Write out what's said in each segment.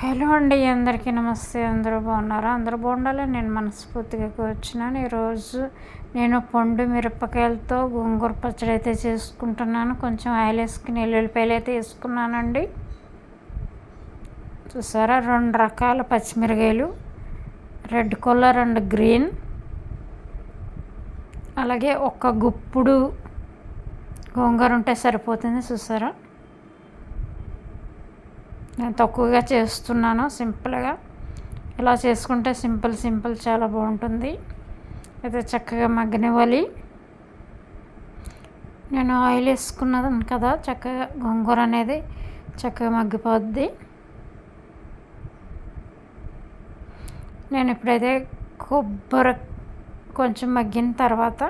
Hello అండి అందరికీ నమస్తే. అందరూ బాగున్నారా? అందరూ బాగుండాలి నేను మనస్ఫూర్తిగా వచ్చినాను ఈరోజు నేను పండు మిరపకాయలతో గోంగూర పచ్చడి అయితే చేసుకుంటున్నాను. కొంచెం ఆయిల్ వేసుకుని ఎల్లుల్లిపాయలు అయితే వేసుకున్నానండి. చూసారా? రెండు రకాల పచ్చిమిరకాయలు. Red colour and green. అలాగే ఒక గుప్పుడు గోంగూర ఉంటే సరిపోతుంది. చూసారా? నేను తక్కువగా చేస్తున్నాను సింపుల్గా. ఇలా చేసుకుంటే సింపుల్ సింపుల్ చాలా బాగుంటుంది. అయితే చక్కగా మగ్గనివ్వాలి. నేను ఆయిల్ వేసుకున్నది కదా చక్కగా గోంగూర అనేది చక్కగా మగ్గిపోద్ది. నేను ఇప్పుడైతే కొబ్బరి కొంచెం మగ్గిన తర్వాత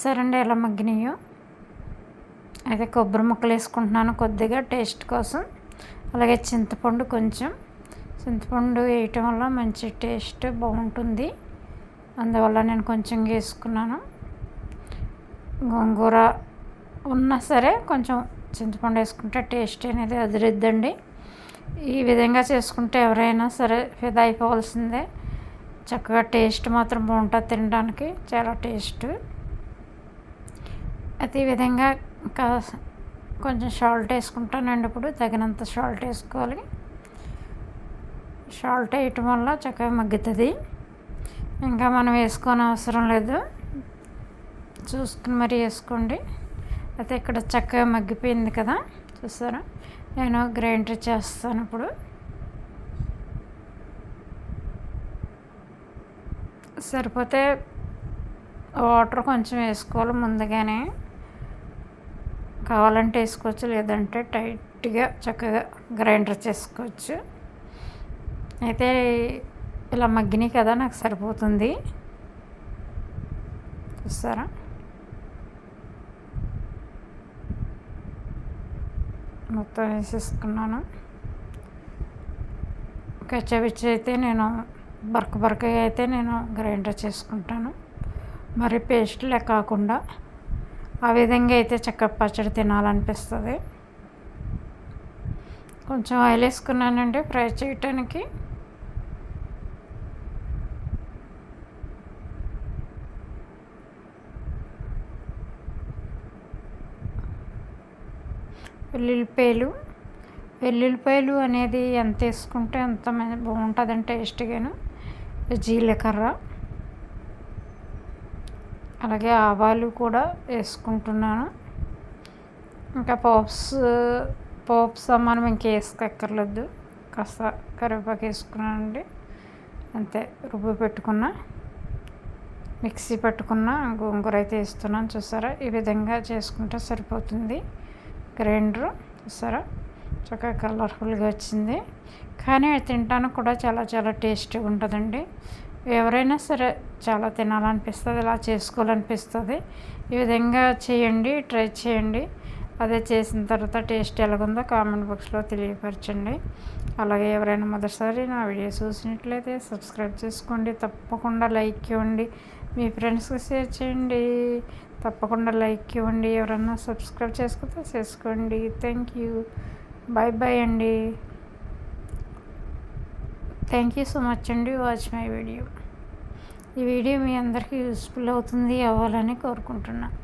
సరే అండి ఎలా మగ్గినాయో. అయితే కొబ్బరి ముక్కలు వేసుకుంటున్నాను కొద్దిగా టేస్ట్ కోసం. అలాగే చింతపండు కొంచెం. చింతపండు వేయటం వల్ల మంచి టేస్ట్ బాగుంటుంది. అందువల్ల నేను కొంచెం వేసుకున్నాను. గోంగూర ఉన్నా సరే కొంచెం చింతపండు వేసుకుంటే టేస్ట్ అనేది అదిరిద్దండి. ఈ విధంగా చేసుకుంటే ఎవరైనా సరే ఫిదా అయిపోవాల్సిందే. చక్కగా టేస్ట్ మాత్రం బాగుంటుంది తినడానికి. చాలా టేస్ట్. అయితే ఈ విధంగా ఇంకా కొంచెం సాల్ట్ వేసుకుంటానండి ఇప్పుడు తగినంత సాల్ట్ వేసుకోవాలి. సాల్ట్ వేయటం వల్ల చక్కగా మగ్గుతుంది. ఇంకా మనం వేసుకోని అవసరం లేదు. చూసుకుని మరీ వేసుకోండి. అయితే ఇక్కడ చక్కగా మగ్గిపోయింది కదా చూసారా? నేను గ్రైండర్ చేస్తాను ఇప్పుడు. సరిపోతే వాటర్ కొంచెం వేసుకోవాలి ముందుగానే. కావాలంటే వేసుకోవచ్చు లేదంటే టైట్గా చక్కగా గ్రైండర్ చేసుకోవచ్చు. అయితే ఇలా మగ్గినాయి కదా నాకు సరిపోతుంది. చూస్తారా? మొత్తం వేసేసుకున్నాను. కచ్చబిచ్చి అయితే నేను బరక బరకగా అయితే నేను గ్రైండర్ చేసుకుంటాను. మరి పేస్ట్లే కాకుండా ఆ విధంగా అయితే చక్క పచ్చడి తినాలనిపిస్తుంది. కొంచెం ఆయిల్ వేసుకున్నానండి ఫ్రై చేయటానికి. వెల్లుల్లిపాయలు. వెల్లుల్లిపాయలు అనేది ఎంత వేసుకుంటే అంత బాగుంటుందంటే టేస్ట్గాను. జీలకర్ర. అలాగే ఆవాలు కూడా వేసుకుంటున్నాను. ఇంకా పోప్స్ పోప్స్ మనం ఇంకా వేసుకోక్కర్లేదు. కాస్త కరివేపాకు వేసుకున్నానండి. అంతే రుబ్బు పెట్టుకున్న. మిక్సీ పెట్టుకున్న గోంగూర అయితే వేస్తున్నాను చూసారా? ఈ విధంగా చేసుకుంటే సరిపోతుంది. గ్రైండర్ చూసారా? చక్కగా కలర్ఫుల్గా వచ్చింది. కానీ తింటానికి కూడా చాలా చాలా టేస్టీగా ఉంటుందండి. ఎవరైనా సరే చాలా తినాలనిపిస్తుంది ఇలా చేసుకోవాలనిపిస్తుంది. ఈ విధంగా చేయండి ట్రై చేయండి. అదే చేసిన తర్వాత టేస్ట్ ఎలాగుందో కామెంట్ బాక్స్లో తెలియపరచండి. అలాగే ఎవరైనా మొదటిసారి నా వీడియో చూసినట్లయితే సబ్స్క్రైబ్ చేసుకోండి తప్పకుండా లైక్ ఇవ్వండి. మీ ఫ్రెండ్స్కి షేర్ చేయండి తప్పకుండా లైక్ ఇవ్వండి. ఎవరన్నా సబ్స్క్రైబ్ చేసుకుంటే చేసుకోండి. Thank you. బాయ్ బాయ్ అండి. థ్యాంక్ యూ సో మచ్ అండి. వాచ్ మై వీడియో ఈ వీడియో మీ అందరికీ యూస్ఫుల్ అవుతుంది అవ్వాలని కోరుకుంటున్నాను